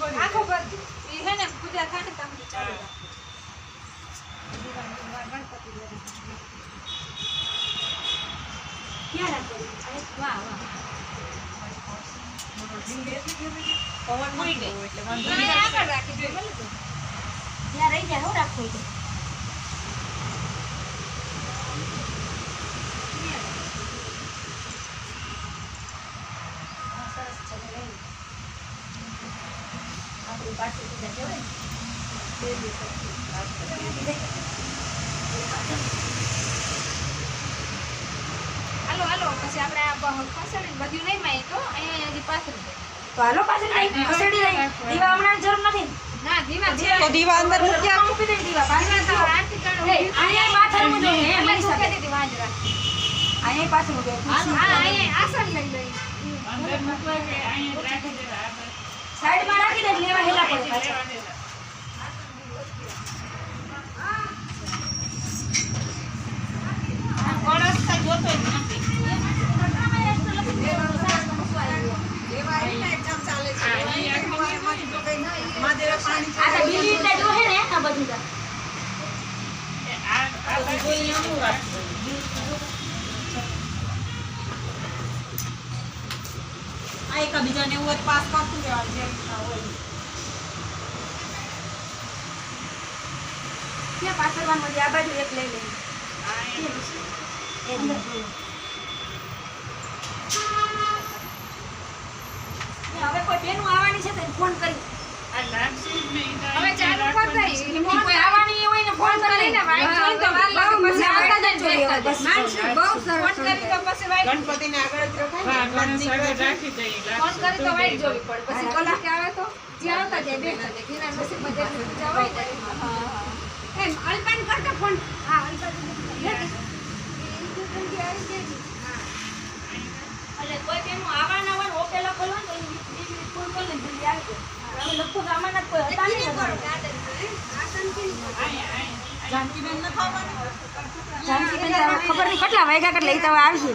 ભરી આખો ભરજો. ઈ હે ને પૂજા થાય ને તમે ચાલુ રાખો. દીવાનું વાર ગણપતિ ક્યાં રાખવાનું? વાહ, વાહ. પવન એટલે વાંધો આગળ રાખી જોઈએ. ત્યાં રહી જાય, હું રાખવું છે? હા, સરસ છે, તો રહી. આપણી પાછી પૂજા કહેવાય ને. બે દિવસ હાલો હાલો પછી આપણે આ બધું નહીં માય તો અહીંયા હજી પાથરી તો હાલો પાછળ ખસેડી રહી. દીવા હમણાં જરૂર નથી. ના દીવા તો દીવા અંદર મૂકી દીવા. પાછળ દીવા તો આરતી કરે અહીંયા પાછળ મૂકી હે, મારી સાથે. દીધી વાંજ અહીંયા પાછળ મૂકી હા અહીંયા આસન લઈ લઈ સાઈડમાં આ એકબીજાને એવું જ પાસ કરતું રહેવાનું જે હોય. ત્યાં પાછળમાં મળી આ બાજુ એક લઈ લઈ આ એ અંદર. હવે કોઈ બેનું આવવાની છે તો ફોન કરી. હવે ચાલુ કર. દઈ કોઈ આવવાની હોય ને ફોન કરી લઈને વાઈટ જોઈને તો વાર લાગે પછી આવતા જ જોઈએ. બસ. માનસી, બહુ સરસ ફોન કરી તો પછી વાઈટ ગણપતિને આગળ જ રખાય ફોન કરી તો વાઈટ જોવી પડે. પછી કલાકે આવે તો? જે આવતા જાય બેઠા જાય ઘીના નસીબમાં જેટલી ને એમ કરતો હા એટલે કોઈ બેનું આવવાના હોય ને ઓપે ને તો જલ્દી આવી જાય લગભગ કોઈ હતા નહીં. જાનકીબેન ખબર નહીં કેટલા વાગ્યા કેટલા એ તો આવશે.